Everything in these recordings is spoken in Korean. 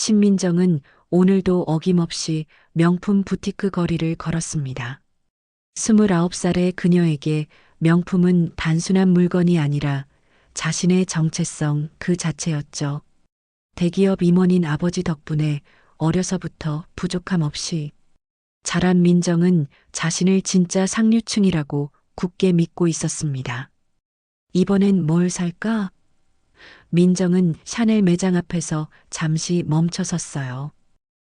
신민정은 오늘도 어김없이 명품 부티크 거리를 걸었습니다. 29살의 그녀에게 명품은 단순한 물건이 아니라 자신의 정체성 그 자체였죠. 대기업 임원인 아버지 덕분에 어려서부터 부족함 없이 자란 민정은 자신을 진짜 상류층이라고 굳게 믿고 있었습니다. 이번엔 뭘 살까? 민정은 샤넬 매장 앞에서 잠시 멈춰 섰어요.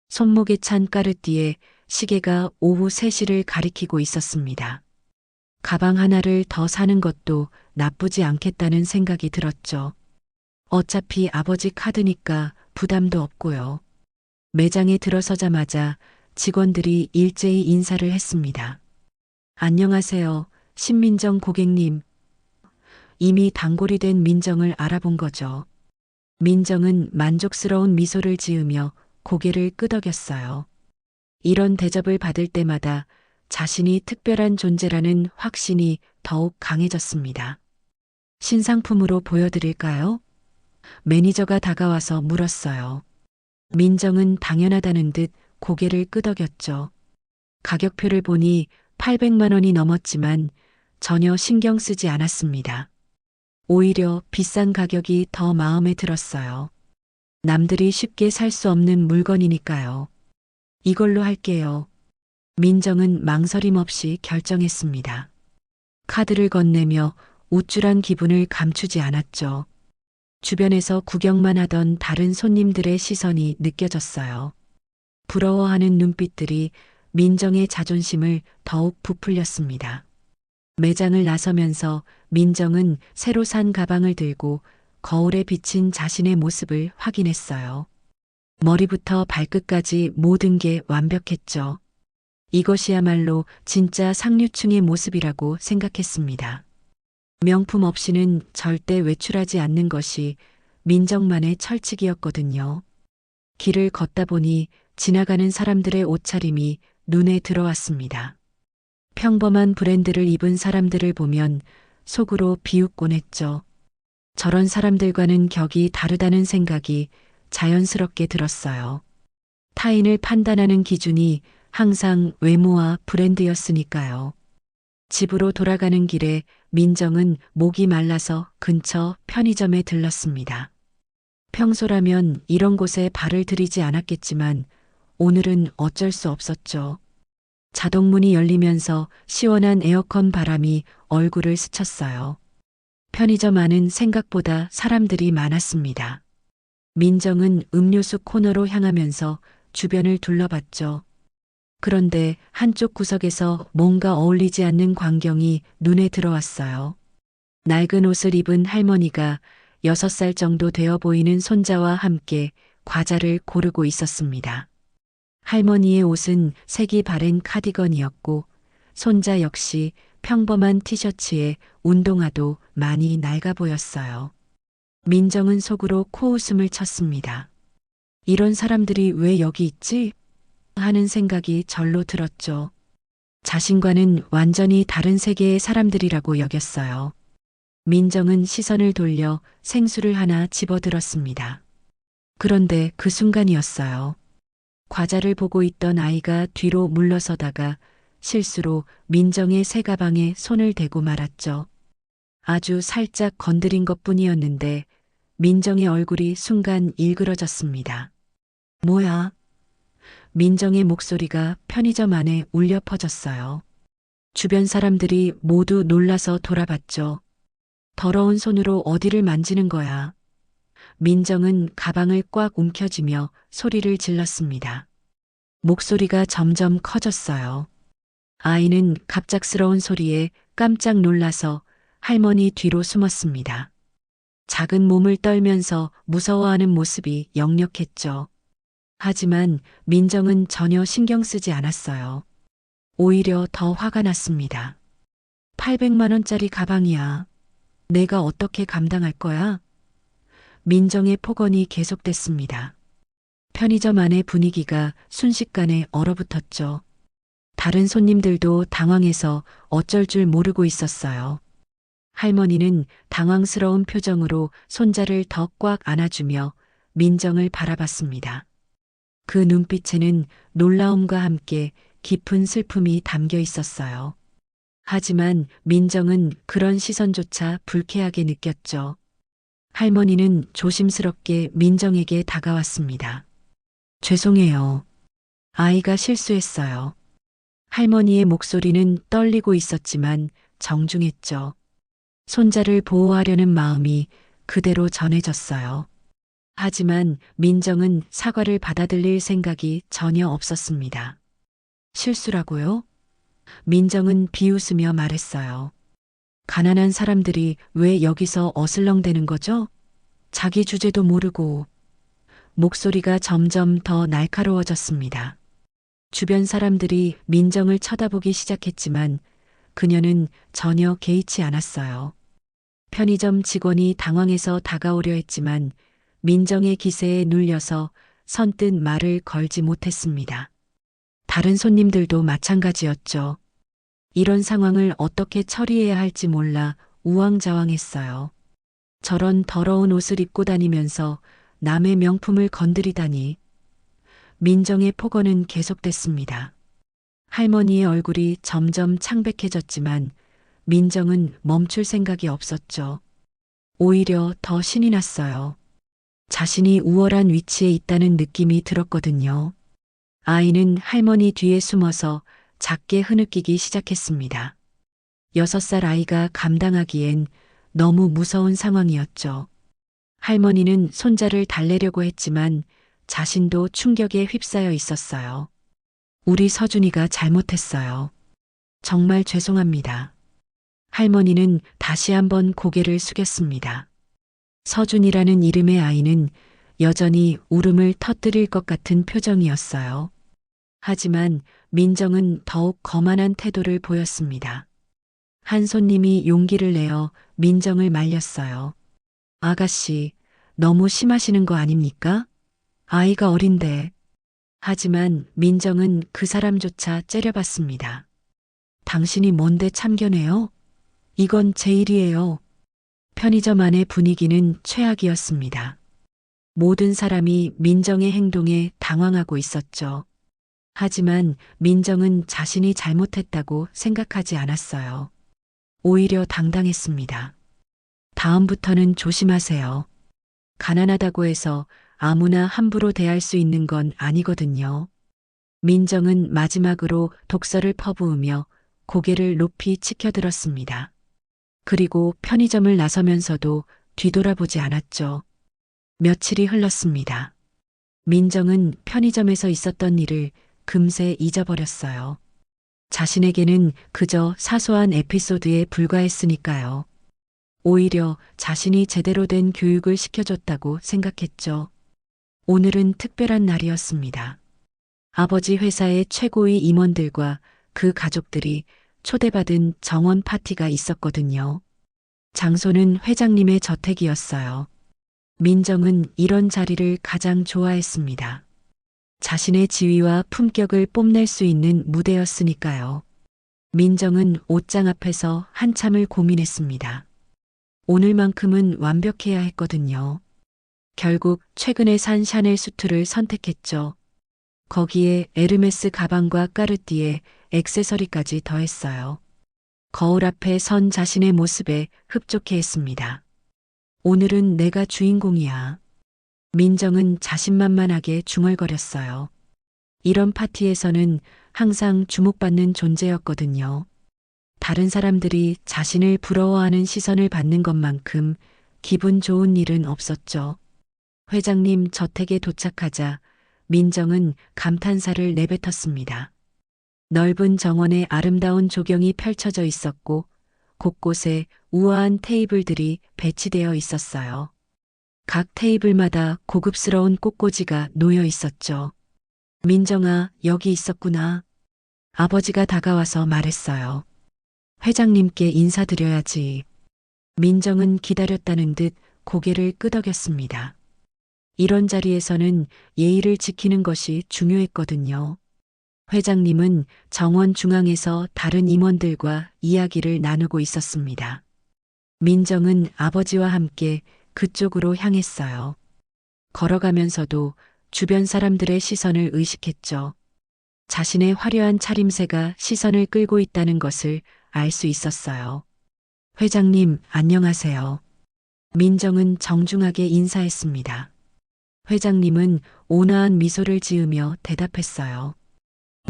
손목에 찬 까르띠에 시계가 오후 3시를 가리키고 있었습니다. 가방 하나를 더 사는 것도 나쁘지 않겠다는 생각이 들었죠. 어차피 아버지 카드니까 부담도 없고요. 매장에 들어서자마자 직원들이 일제히 인사를 했습니다. 안녕하세요, 신민정 고객님. 이미 단골이 된 민정을 알아본 거죠. 민정은 만족스러운 미소를 지으며 고개를 끄덕였어요. 이런 대접을 받을 때마다 자신이 특별한 존재라는 확신이 더욱 강해졌습니다. 신상품으로 보여드릴까요? 매니저가 다가와서 물었어요. 민정은 당연하다는 듯 고개를 끄덕였죠. 가격표를 보니 800만 원이 넘었지만 전혀 신경 쓰지 않았습니다. 오히려 비싼 가격이 더 마음에 들었어요. 남들이 쉽게 살 수 없는 물건이니까요. 이걸로 할게요. 민정은 망설임 없이 결정했습니다. 카드를 건네며 우쭐한 기분을 감추지 않았죠. 주변에서 구경만 하던 다른 손님들의 시선이 느껴졌어요. 부러워하는 눈빛들이 민정의 자존심을 더욱 부풀렸습니다. 매장을 나서면서 민정은 새로 산 가방을 들고 거울에 비친 자신의 모습을 확인했어요. 머리부터 발끝까지 모든 게 완벽했죠. 이것이야말로 진짜 상류층의 모습이라고 생각했습니다. 명품 없이는 절대 외출하지 않는 것이 민정만의 철칙이었거든요. 길을 걷다 보니 지나가는 사람들의 옷차림이 눈에 들어왔습니다. 평범한 브랜드를 입은 사람들을 보면 속으로 비웃곤 했죠. 저런 사람들과는 격이 다르다는 생각이 자연스럽게 들었어요. 타인을 판단하는 기준이 항상 외모와 브랜드였으니까요. 집으로 돌아가는 길에 민정은 목이 말라서 근처 편의점에 들렀습니다. 평소라면 이런 곳에 발을 들이지 않았겠지만 오늘은 어쩔 수 없었죠. 자동문이 열리면서 시원한 에어컨 바람이 얼굴을 스쳤어요. 편의점 안은 생각보다 사람들이 많았습니다. 민정은 음료수 코너로 향하면서 주변을 둘러봤죠. 그런데 한쪽 구석에서 뭔가 어울리지 않는 광경이 눈에 들어왔어요. 낡은 옷을 입은 할머니가 6살 정도 되어 보이는 손자와 함께 과자를 고르고 있었습니다. 할머니의 옷은 색이 바랜 카디건이었고 손자 역시 평범한 티셔츠에 운동화도 많이 낡아 보였어요. 민정은 속으로 코웃음을 쳤습니다. 이런 사람들이 왜 여기 있지? 하는 생각이 절로 들었죠. 자신과는 완전히 다른 세계의 사람들이라고 여겼어요. 민정은 시선을 돌려 생수를 하나 집어들었습니다. 그런데 그 순간이었어요. 과자를 보고 있던 아이가 뒤로 물러서다가 실수로 민정의 새 가방에 손을 대고 말았죠. 아주 살짝 건드린 것 뿐이었는데 민정의 얼굴이 순간 일그러졌습니다. 뭐야? 민정의 목소리가 편의점 안에 울려 퍼졌어요. 주변 사람들이 모두 놀라서 돌아봤죠. 더러운 손으로 어디를 만지는 거야. 민정은 가방을 꽉 움켜쥐며 소리를 질렀습니다. 목소리가 점점 커졌어요. 아이는 갑작스러운 소리에 깜짝 놀라서 할머니 뒤로 숨었습니다. 작은 몸을 떨면서 무서워하는 모습이 역력했죠. 하지만 민정은 전혀 신경 쓰지 않았어요. 오히려 더 화가 났습니다. 800만원짜리 가방이야. 내가 어떻게 감당할 거야? 민정의 폭언이 계속됐습니다. 편의점 안의 분위기가 순식간에 얼어붙었죠. 다른 손님들도 당황해서 어쩔 줄 모르고 있었어요. 할머니는 당황스러운 표정으로 손자를 더 꽉 안아주며 민정을 바라봤습니다. 그 눈빛에는 놀라움과 함께 깊은 슬픔이 담겨 있었어요. 하지만 민정은 그런 시선조차 불쾌하게 느꼈죠. 할머니는 조심스럽게 민정에게 다가왔습니다. 죄송해요. 아이가 실수했어요. 할머니의 목소리는 떨리고 있었지만 정중했죠. 손자를 보호하려는 마음이 그대로 전해졌어요. 하지만 민정은 사과를 받아들일 생각이 전혀 없었습니다. 실수라고요? 민정은 비웃으며 말했어요. 가난한 사람들이 왜 여기서 어슬렁대는 거죠? 자기 주제도 모르고 목소리가 점점 더 날카로워졌습니다. 주변 사람들이 민정을 쳐다보기 시작했지만 그녀는 전혀 개의치 않았어요. 편의점 직원이 당황해서 다가오려 했지만 민정의 기세에 눌려서 선뜻 말을 걸지 못했습니다. 다른 손님들도 마찬가지였죠. 이런 상황을 어떻게 처리해야 할지 몰라 우왕좌왕했어요. 저런 더러운 옷을 입고 다니면서 남의 명품을 건드리다니. 민정의 폭언은 계속됐습니다. 할머니의 얼굴이 점점 창백해졌지만 민정은 멈출 생각이 없었죠. 오히려 더 신이 났어요. 자신이 우월한 위치에 있다는 느낌이 들었거든요. 아이는 할머니 뒤에 숨어서 작게 흐느끼기 시작했습니다. 여섯 살 아이가 감당하기엔 너무 무서운 상황이었죠. 할머니는 손자를 달래려고 했지만 자신도 충격에 휩싸여 있었어요. 우리 서준이가 잘못했어요. 정말 죄송합니다. 할머니는 다시 한번 고개를 숙였습니다. 서준이라는 이름의 아이는 여전히 울음을 터뜨릴 것 같은 표정이었어요. 하지만 민정은 더욱 거만한 태도를 보였습니다. 한 손님이 용기를 내어 민정을 말렸어요. 아가씨, 너무 심하시는 거 아닙니까? 아이가 어린데. 하지만 민정은 그 사람조차 째려봤습니다. 당신이 뭔데 참견해요? 이건 제 일이에요. 편의점 안의 분위기는 최악이었습니다. 모든 사람이 민정의 행동에 당황하고 있었죠. 하지만 민정은 자신이 잘못했다고 생각하지 않았어요. 오히려 당당했습니다. 다음부터는 조심하세요. 가난하다고 해서 아무나 함부로 대할 수 있는 건 아니거든요. 민정은 마지막으로 독서를 퍼부으며 고개를 높이 치켜들었습니다. 그리고 편의점을 나서면서도 뒤돌아보지 않았죠. 며칠이 흘렀습니다. 민정은 편의점에서 있었던 일을 금세 잊어버렸어요. 자신에게는 그저 사소한 에피소드에 불과했으니까요. 오히려 자신이 제대로 된 교육을 시켜줬다고 생각했죠. 오늘은 특별한 날이었습니다. 아버지 회사의 최고위 임원들과 그 가족들이 초대받은 정원 파티가 있었거든요. 장소는 회장님의 저택이었어요. 민정은 이런 자리를 가장 좋아했습니다. 자신의 지위와 품격을 뽐낼 수 있는 무대였으니까요. 민정은 옷장 앞에서 한참을 고민했습니다. 오늘만큼은 완벽해야 했거든요. 결국 최근에 산 샤넬 수트를 선택했죠. 거기에 에르메스 가방과 까르띠에 액세서리까지 더했어요. 거울 앞에 선 자신의 모습에 흡족해 했습니다. 오늘은 내가 주인공이야. 민정은 자신만만하게 중얼거렸어요. 이런 파티에서는 항상 주목받는 존재였거든요. 다른 사람들이 자신을 부러워하는 시선을 받는 것만큼 기분 좋은 일은 없었죠. 회장님 저택에 도착하자 민정은 감탄사를 내뱉었습니다. 넓은 정원에 아름다운 조경이 펼쳐져 있었고 곳곳에 우아한 테이블들이 배치되어 있었어요. 각 테이블마다 고급스러운 꽃꽂이가 놓여 있었죠. 민정아, 여기 있었구나. 아버지가 다가와서 말했어요. 회장님께 인사드려야지. 민정은 기다렸다는 듯 고개를 끄덕였습니다. 이런 자리에서는 예의를 지키는 것이 중요했거든요. 회장님은 정원 중앙에서 다른 임원들과 이야기를 나누고 있었습니다. 민정은 아버지와 함께 그쪽으로 향했어요. 걸어가면서도 주변 사람들의 시선을 의식했죠. 자신의 화려한 차림새가 시선을 끌고 있다는 것을 알 수 있었어요. 회장님, 안녕하세요. 민정은 정중하게 인사했습니다. 회장님은 온화한 미소를 지으며 대답했어요.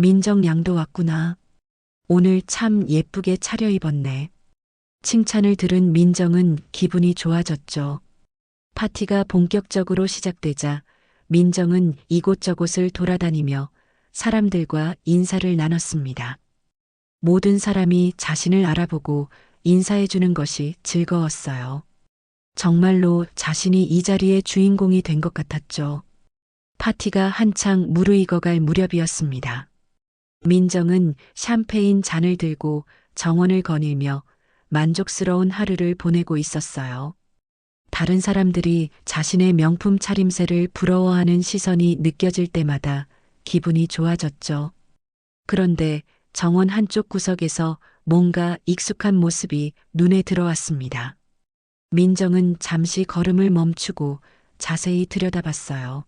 민정 양도 왔구나. 오늘 참 예쁘게 차려입었네. 칭찬을 들은 민정은 기분이 좋아졌죠. 파티가 본격적으로 시작되자 민정은 이곳저곳을 돌아다니며 사람들과 인사를 나눴습니다. 모든 사람이 자신을 알아보고 인사해주는 것이 즐거웠어요. 정말로 자신이 이 자리의 주인공이 된 것 같았죠. 파티가 한창 무르익어갈 무렵이었습니다. 민정은 샴페인 잔을 들고 정원을 거닐며 만족스러운 하루를 보내고 있었어요. 다른 사람들이 자신의 명품 차림새를 부러워하는 시선이 느껴질 때마다 기분이 좋아졌죠. 그런데 정원 한쪽 구석에서 뭔가 익숙한 모습이 눈에 들어왔습니다. 민정은 잠시 걸음을 멈추고 자세히 들여다봤어요.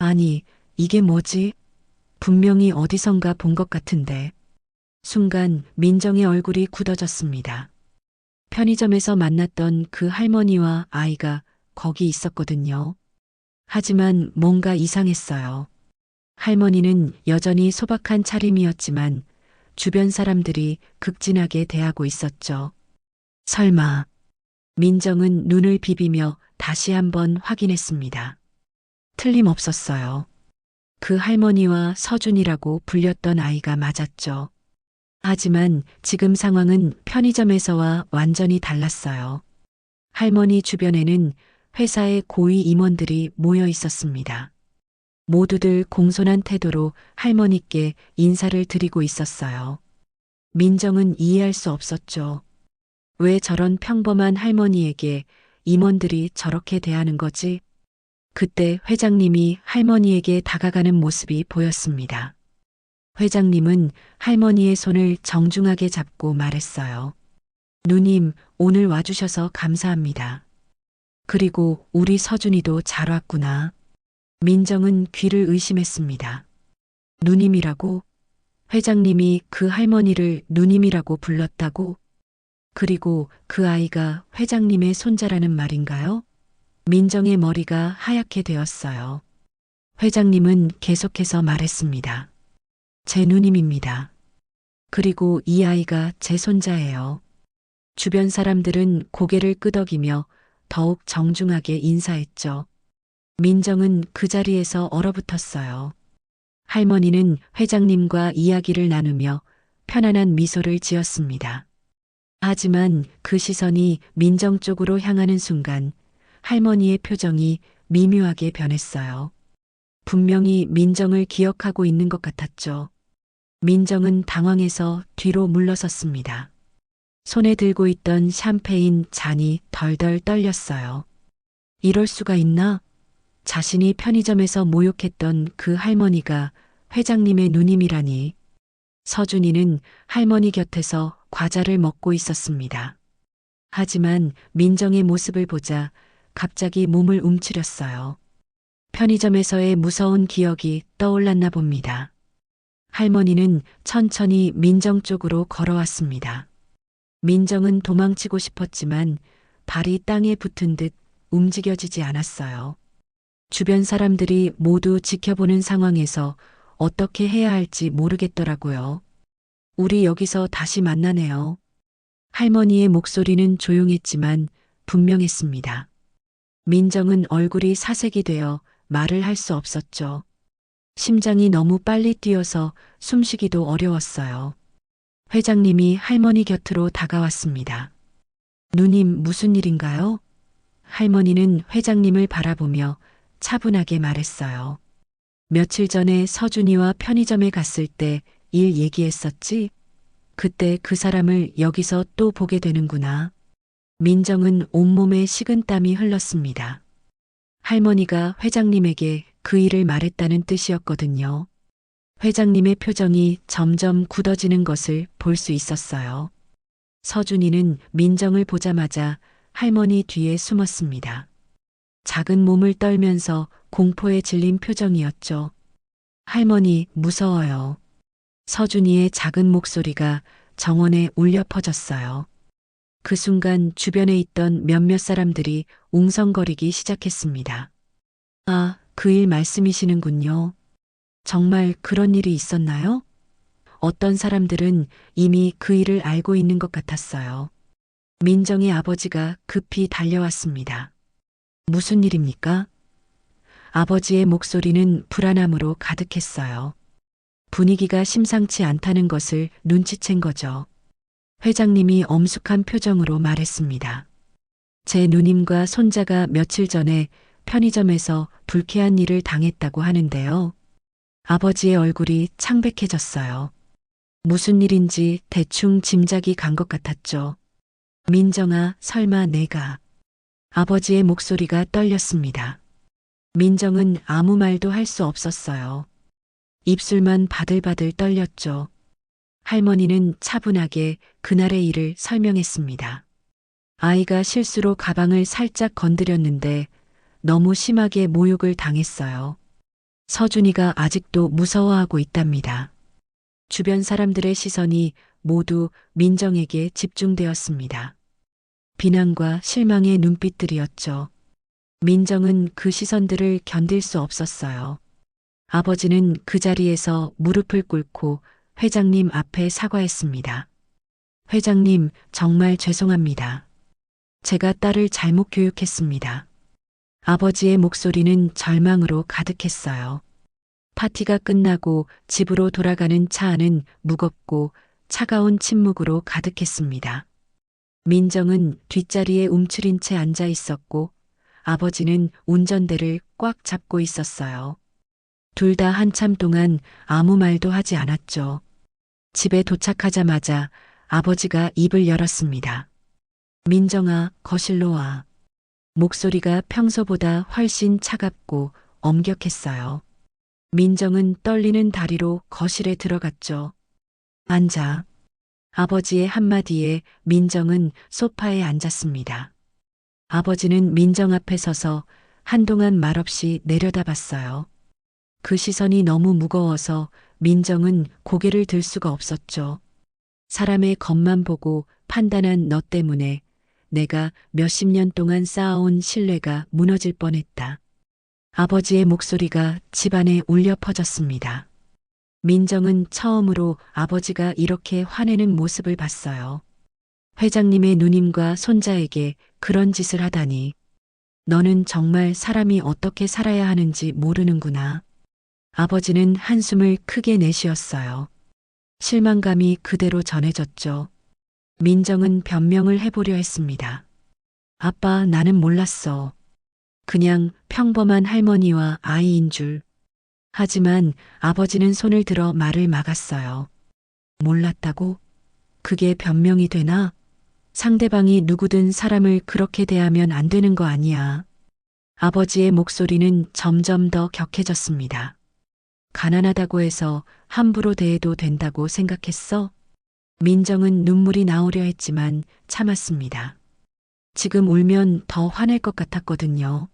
아니, 이게 뭐지? 분명히 어디선가 본 것 같은데. 순간 민정의 얼굴이 굳어졌습니다. 편의점에서 만났던 그 할머니와 아이가 거기 있었거든요. 하지만 뭔가 이상했어요. 할머니는 여전히 소박한 차림이었지만 주변 사람들이 극진하게 대하고 있었죠. 설마. 민정은 눈을 비비며 다시 한번 확인했습니다. 틀림없었어요. 그 할머니와 서준이라고 불렸던 아이가 맞았죠. 하지만 지금 상황은 편의점에서와 완전히 달랐어요. 할머니 주변에는 회사의 고위 임원들이 모여 있었습니다. 모두들 공손한 태도로 할머니께 인사를 드리고 있었어요. 민정은 이해할 수 없었죠. 왜 저런 평범한 할머니에게 임원들이 저렇게 대하는 거지? 그때 회장님이 할머니에게 다가가는 모습이 보였습니다. 회장님은 할머니의 손을 정중하게 잡고 말했어요. 누님, 오늘 와주셔서 감사합니다. 그리고 우리 서준이도 잘 왔구나. 민정은 귀를 의심했습니다. 누님이라고? 회장님이 그 할머니를 누님이라고 불렀다고? 그리고 그 아이가 회장님의 손자라는 말인가요? 민정의 머리가 하얗게 되었어요. 회장님은 계속해서 말했습니다. 제 누님입니다. 그리고 이 아이가 제 손자예요. 주변 사람들은 고개를 끄덕이며 더욱 정중하게 인사했죠. 민정은 그 자리에서 얼어붙었어요. 할머니는 회장님과 이야기를 나누며 편안한 미소를 지었습니다. 하지만 그 시선이 민정 쪽으로 향하는 순간 할머니의 표정이 미묘하게 변했어요. 분명히 민정을 기억하고 있는 것 같았죠. 민정은 당황해서 뒤로 물러섰습니다. 손에 들고 있던 샴페인 잔이 덜덜 떨렸어요. 이럴 수가 있나? 자신이 편의점에서 모욕했던 그 할머니가 회장님의 누님이라니. 서준이는 할머니 곁에서 과자를 먹고 있었습니다. 하지만 민정의 모습을 보자 갑자기 몸을 움츠렸어요. 편의점에서의 무서운 기억이 떠올랐나 봅니다. 할머니는 천천히 민정 쪽으로 걸어왔습니다. 민정은 도망치고 싶었지만 발이 땅에 붙은 듯 움직여지지 않았어요. 주변 사람들이 모두 지켜보는 상황에서 어떻게 해야 할지 모르겠더라고요. 우리 여기서 다시 만나네요. 할머니의 목소리는 조용했지만 분명했습니다. 민정은 얼굴이 사색이 되어 말을 할 수 없었죠. 심장이 너무 빨리 뛰어서 숨쉬기도 어려웠어요. 회장님이 할머니 곁으로 다가왔습니다. 누님 무슨 일인가요? 할머니는 회장님을 바라보며 차분하게 말했어요. 며칠 전에 서준이와 편의점에 갔을 때 일 얘기했었지? 그때 그 사람을 여기서 또 보게 되는구나. 민정은 온몸에 식은 땀이 흘렀습니다. 할머니가 회장님에게 그 일을 말했다는 뜻이었거든요. 회장님의 표정이 점점 굳어지는 것을 볼 수 있었어요. 서준이는 민정을 보자마자 할머니 뒤에 숨었습니다. 작은 몸을 떨면서 공포에 질린 표정이었죠. 할머니, 무서워요. 서준이의 작은 목소리가 정원에 울려 퍼졌어요. 그 순간 주변에 있던 몇몇 사람들이 웅성거리기 시작했습니다. 아, 그 일 말씀이시는군요. 정말 그런 일이 있었나요? 어떤 사람들은 이미 그 일을 알고 있는 것 같았어요. 민정의 아버지가 급히 달려왔습니다. 무슨 일입니까? 아버지의 목소리는 불안함으로 가득했어요. 분위기가 심상치 않다는 것을 눈치챈 거죠. 회장님이 엄숙한 표정으로 말했습니다. 제 누님과 손자가 며칠 전에 편의점에서 불쾌한 일을 당했다고 하는데요. 아버지의 얼굴이 창백해졌어요. 무슨 일인지 대충 짐작이 간 것 같았죠. 민정아, 설마 내가. 아버지의 목소리가 떨렸습니다. 민정은 아무 말도 할 수 없었어요. 입술만 바들바들 떨렸죠. 할머니는 차분하게 그날의 일을 설명했습니다. 아이가 실수로 가방을 살짝 건드렸는데 너무 심하게 모욕을 당했어요. 서준이가 아직도 무서워하고 있답니다. 주변 사람들의 시선이 모두 민정에게 집중되었습니다. 비난과 실망의 눈빛들이었죠. 민정은 그 시선들을 견딜 수 없었어요. 아버지는 그 자리에서 무릎을 꿇고 회장님 앞에 사과했습니다. 회장님, 정말 죄송합니다. 제가 딸을 잘못 교육했습니다. 아버지의 목소리는 절망으로 가득했어요. 파티가 끝나고 집으로 돌아가는 차 안은 무겁고 차가운 침묵으로 가득했습니다. 민정은 뒷자리에 움츠린 채 앉아 있었고 아버지는 운전대를 꽉 잡고 있었어요. 둘 다 한참 동안 아무 말도 하지 않았죠. 집에 도착하자마자 아버지가 입을 열었습니다. 민정아, 거실로 와. 목소리가 평소보다 훨씬 차갑고 엄격했어요. 민정은 떨리는 다리로 거실에 들어갔죠. 앉아. 아버지의 한마디에 민정은 소파에 앉았습니다. 아버지는 민정 앞에 서서 한동안 말없이 내려다봤어요. 그 시선이 너무 무거워서 민정은 고개를 들 수가 없었죠. 사람의 겉만 보고 판단한 너 때문에 내가 몇십 년 동안 쌓아온 신뢰가 무너질 뻔했다. 아버지의 목소리가 집안에 울려 퍼졌습니다. 민정은 처음으로 아버지가 이렇게 화내는 모습을 봤어요. 회장님의 누님과 손자에게 그런 짓을 하다니. 너는 정말 사람이 어떻게 살아야 하는지 모르는구나. 아버지는 한숨을 크게 내쉬었어요. 실망감이 그대로 전해졌죠. 민정은 변명을 해보려 했습니다. 아빠, 나는 몰랐어. 그냥 평범한 할머니와 아이인 줄. 하지만 아버지는 손을 들어 말을 막았어요. 몰랐다고? 그게 변명이 되나? 상대방이 누구든 사람을 그렇게 대하면 안 되는 거 아니야. 아버지의 목소리는 점점 더 격해졌습니다. 가난하다고 해서 함부로 대해도 된다고 생각했어? 민정은 눈물이 나오려 했지만 참았습니다. 지금 울면 더 화낼 것 같았거든요.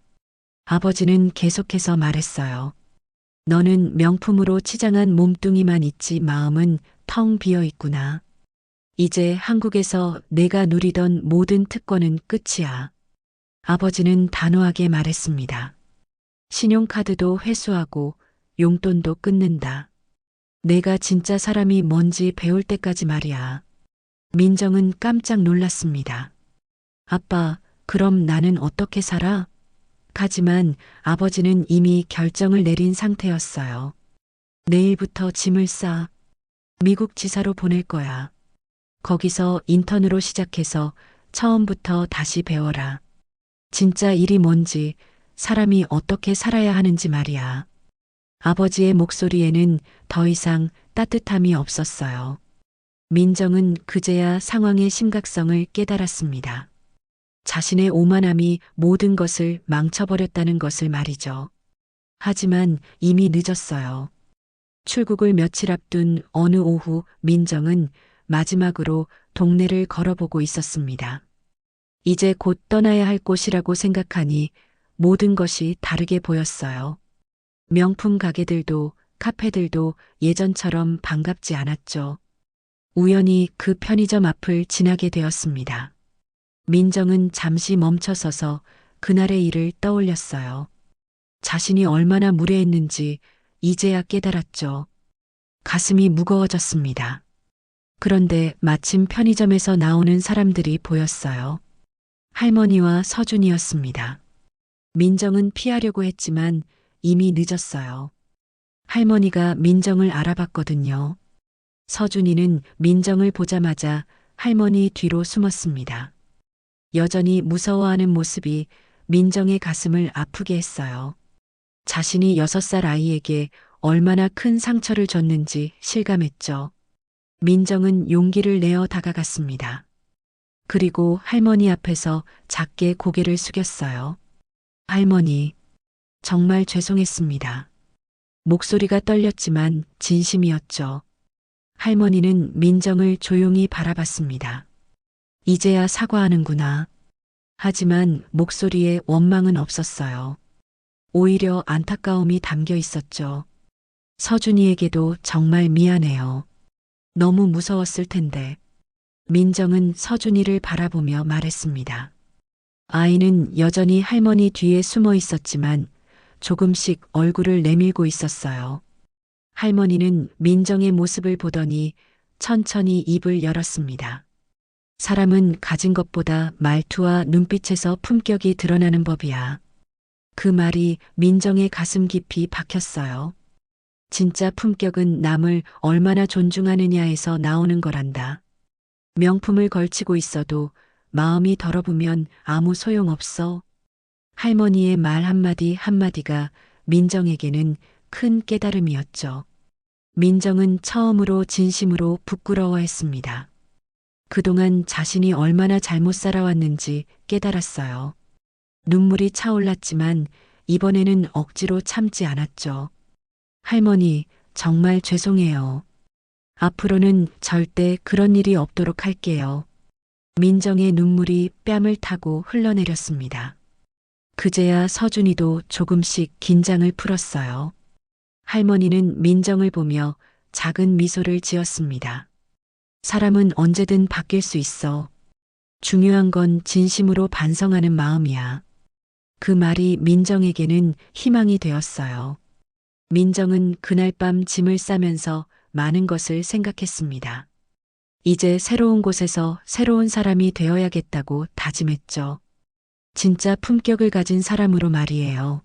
아버지는 계속해서 말했어요. 너는 명품으로 치장한 몸뚱이만 있지 마음은 텅 비어 있구나. 이제 한국에서 내가 누리던 모든 특권은 끝이야. 아버지는 단호하게 말했습니다. 신용카드도 회수하고 용돈도 끊는다. 내가 진짜 사람이 뭔지 배울 때까지 말이야. 민정은 깜짝 놀랐습니다. 아빠, 그럼 나는 어떻게 살아? 하지만 아버지는 이미 결정을 내린 상태였어요. 내일부터 짐을 싸. 미국 지사로 보낼 거야. 거기서 인턴으로 시작해서 처음부터 다시 배워라. 진짜 일이 뭔지, 사람이 어떻게 살아야 하는지 말이야. 아버지의 목소리에는 더 이상 따뜻함이 없었어요. 민정은 그제야 상황의 심각성을 깨달았습니다. 자신의 오만함이 모든 것을 망쳐버렸다는 것을 말이죠. 하지만 이미 늦었어요. 출국을 며칠 앞둔 어느 오후 민정은 마지막으로 동네를 걸어보고 있었습니다. 이제 곧 떠나야 할 곳이라고 생각하니 모든 것이 다르게 보였어요. 명품 가게들도 카페들도 예전처럼 반갑지 않았죠. 우연히 그 편의점 앞을 지나게 되었습니다. 민정은 잠시 멈춰서서 그날의 일을 떠올렸어요. 자신이 얼마나 무례했는지 이제야 깨달았죠. 가슴이 무거워졌습니다. 그런데 마침 편의점에서 나오는 사람들이 보였어요. 할머니와 서준이었습니다. 민정은 피하려고 했지만 이미 늦었어요. 할머니가 민정을 알아봤거든요. 서준이는 민정을 보자마자 할머니 뒤로 숨었습니다. 여전히 무서워하는 모습이 민정의 가슴을 아프게 했어요. 자신이 여섯 살 아이에게 얼마나 큰 상처를 줬는지 실감했죠. 민정은 용기를 내어 다가갔습니다. 그리고 할머니 앞에서 작게 고개를 숙였어요. 할머니, 정말 죄송했습니다. 목소리가 떨렸지만 진심이었죠. 할머니는 민정을 조용히 바라봤습니다. 이제야 사과하는구나. 하지만 목소리에 원망은 없었어요. 오히려 안타까움이 담겨 있었죠. 서준이에게도 정말 미안해요. 너무 무서웠을 텐데. 민정은 서준이를 바라보며 말했습니다. 아이는 여전히 할머니 뒤에 숨어 있었지만 조금씩 얼굴을 내밀고 있었어요. 할머니는 민정의 모습을 보더니 천천히 입을 열었습니다. 사람은 가진 것보다 말투와 눈빛에서 품격이 드러나는 법이야. 그 말이 민정의 가슴 깊이 박혔어요. 진짜 품격은 남을 얼마나 존중하느냐에서 나오는 거란다. 명품을 걸치고 있어도 마음이 더러우면 아무 소용없어. 할머니의 말 한마디 한마디가 민정에게는 큰 깨달음이었죠. 민정은 처음으로 진심으로 부끄러워했습니다. 그동안 자신이 얼마나 잘못 살아왔는지 깨달았어요. 눈물이 차올랐지만 이번에는 억지로 참지 않았죠. 할머니, 정말 죄송해요. 앞으로는 절대 그런 일이 없도록 할게요. 민정의 눈물이 뺨을 타고 흘러내렸습니다. 그제야 서준이도 조금씩 긴장을 풀었어요. 할머니는 민정을 보며 작은 미소를 지었습니다. 사람은 언제든 바뀔 수 있어. 중요한 건 진심으로 반성하는 마음이야. 그 말이 민정에게는 희망이 되었어요. 민정은 그날 밤 짐을 싸면서 많은 것을 생각했습니다. 이제 새로운 곳에서 새로운 사람이 되어야겠다고 다짐했죠. 진짜 품격을 가진 사람으로 말이에요.